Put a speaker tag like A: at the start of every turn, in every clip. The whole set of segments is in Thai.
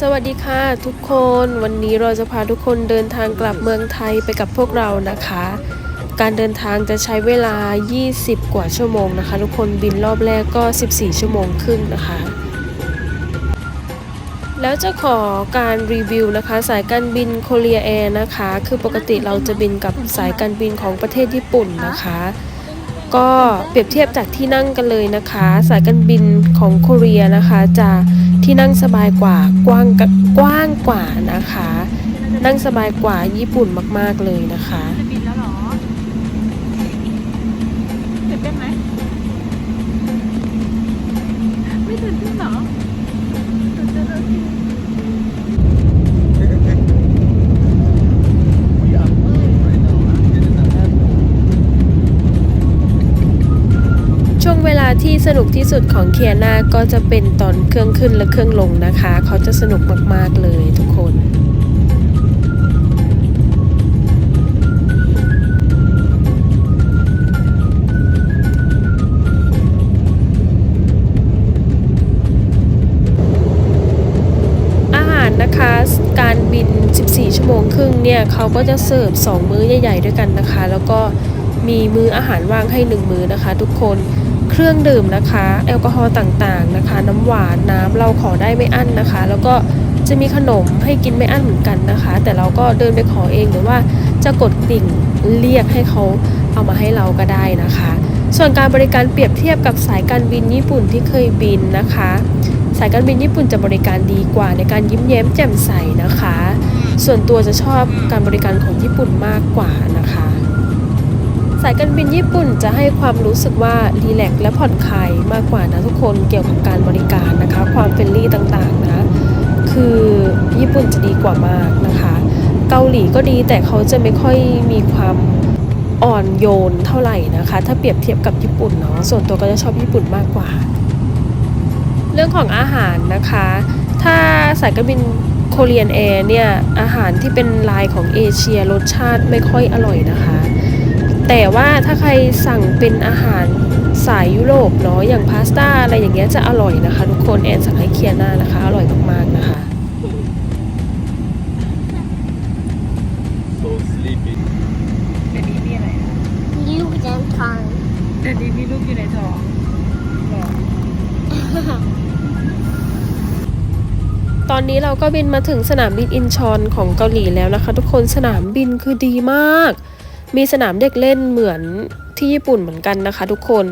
A: สวัสดีค่ะทุกคนวันนี้เราจะพาทุกคนเดินทางกลับเมืองไทยไปกับพวกเรานะคะ การเดินทางจะใช้เวลา 20 กว่าชั่วโมงนะคะ ทุกคนบินรอบแรกก็ 14 ชั่วโมงครึ่งนะคะ แล้วจะขอการรีวิวนะคะ สายการบินโคเรียแอร์นะคะ คือปกติเราจะบินกับสายการบินของประเทศญี่ปุ่นนะคะก็เปรียบเทียบจากที่นั่งกันเลยนะคะ สายการบินของโคเรียนะคะจะ ที่นั่งสบายกว่ากว้างกว้างกว่านะคะ นั่งสบายกว่าญี่ปุ่นมากๆเลยนะคะาที่สนุกที่สุดของเคียนาก็จะเป็นตอนเครื่องขึ้นและเครื่องลงนะคะ เขาจะสนุกมากๆเลยทุกคนอาหารนะคะการบิน 14 ชั่วโมงครึ่งเนี่ยเขาก็จะเสิร์ฟ 2 มื้อใหญ่ ๆ ด้วยกันนะคะ แล้วก็มีมื้ออาหารว่างให้ 1 มื้อนะคะ ทุกคน เครื่องดื่มนะคะ แอลกอฮอล์ต่างๆนะคะ น้ำหวานน้ำเราขอได้ไม่อั้นนะคะ แล้วก็จะมีขนมให้กินไม่อั้นเหมือนกันนะคะ แต่เราก็เดินไปขอเองหรือว่าจะกดกริ่งเรียกให้เขาเอามาให้เราก็ได้นะคะ ส่วนการบริการเปรียบเทียบกับสายการบินญี่ปุ่นที่เคยบินนะคะ สายการบินญี่ปุ่นจะบริการดีกว่าในการยิ้มแย้มแจ่มใสนะคะ ส่วนตัวจะชอบการบริการของญี่ปุ่นมากกว่านะคะ สายการบินญี่ปุ่นจะให้ความรู้สึกว่ารีแลกและผ่อนคลายมากกว่านะทุกคนเกี่ยวกับการบริการนะคะ ความเฟรนลี่ต่างๆนะ คือญี่ปุ่นจะดีกว่ามากนะคะ เกาหลีก็ดีแต่เขาจะไม่ค่อยมีความอ่อนโยนเท่าไหร่นะคะ ถ้าเปรียบเทียบกับญี่ปุ่นเนาะส่วนตัวก็จะชอบญี่ปุ่นมากกว่า เรื่องของอาหารนะคะ ถ้าสายการบินโคเรียนแอร์เนี่ยอาหารที่เป็นลายของเอเชียรสชาติไม่ค่อยอร่อยนะคะ แต่ว่าถ้าใครสั่งเป็นอาหารสายยุโรปเนาะอย่างพาสต้าอะไรอย่างเงี้ยจะอร่อยนะคะทุกคนแอนสั่งให้เคียน่านะคะ อร่อยมากๆนะคะ
B: so sleepy.
C: เดี๋ยวนี้มีอะไรนะ
D: You can find.
C: เดี๋ยวนี้มีลูกอยู่ในท้องเหรอ
A: ตอนนี้เราก็บินมาถึงสนามบินอินชอนของเกาหลีแล้วนะคะ ทุกคนสนามบินคือดีมาก มีสนามเด็กเล่นเหมือนที่ญี่ปุ่นเหมือนกันนะคะ ทุกคน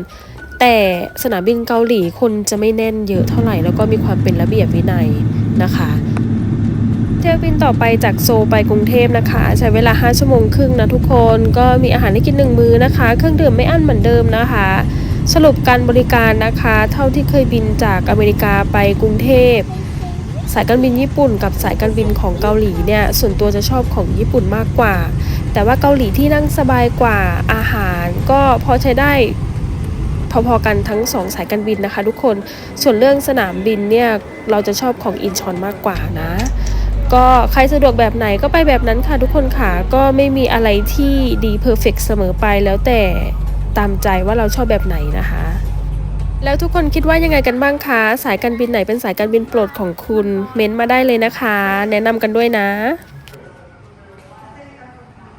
A: แต่สนามบินเกาหลีคนจะไม่แน่นเยอะเท่าไหร่ แล้วก็มีความเป็นระเบียบวินัยนะคะ เที่ยวบินต่อไปจากโซไปกรุงเทพนะคะ ใช้เวลา 5 ชั่วโมงครึ่งนะทุกคนก็มีอาหารให้กินหนึ่งมื้อนะคะ เครื่องดื่มไม่อั้นเหมือนเดิมนะคะ สรุปการบริการนะคะ เท่าที่เคยบินจากอเมริกาไปกรุงเทพสายการบินญี่ปุ่นกับสายการบินของเกาหลีเนี่ยส่วนตัวจะชอบของญี่ปุ่นมากกว่า แต่ว่าเกาหลีที่นั่งสบายกว่าอาหาร ก็พอใช้ได้พอๆกันทั้งสองสายการบินนะคะ ทุกคน ส่วนเรื่องสนามบินเนี่ยเราจะชอบของอินชอนมากกว่านะ ก็ใครสะดวกแบบไหนก็ไปแบบนั้นค่ะทุกคนค่ะ ก็ไม่มีอะไรที่ดีเพอร์เฟกเสมอไปแล้วแต่ตามใจว่าเราชอบแบบไหนนะคะ แล้วทุกคนคิดว่ายังไงกันบ้างคะ สายการบินไหนเป็นสายการบินโปรดของคุณ เม้นต์มาได้เลยนะคะ แนะนำกันด้วยนะ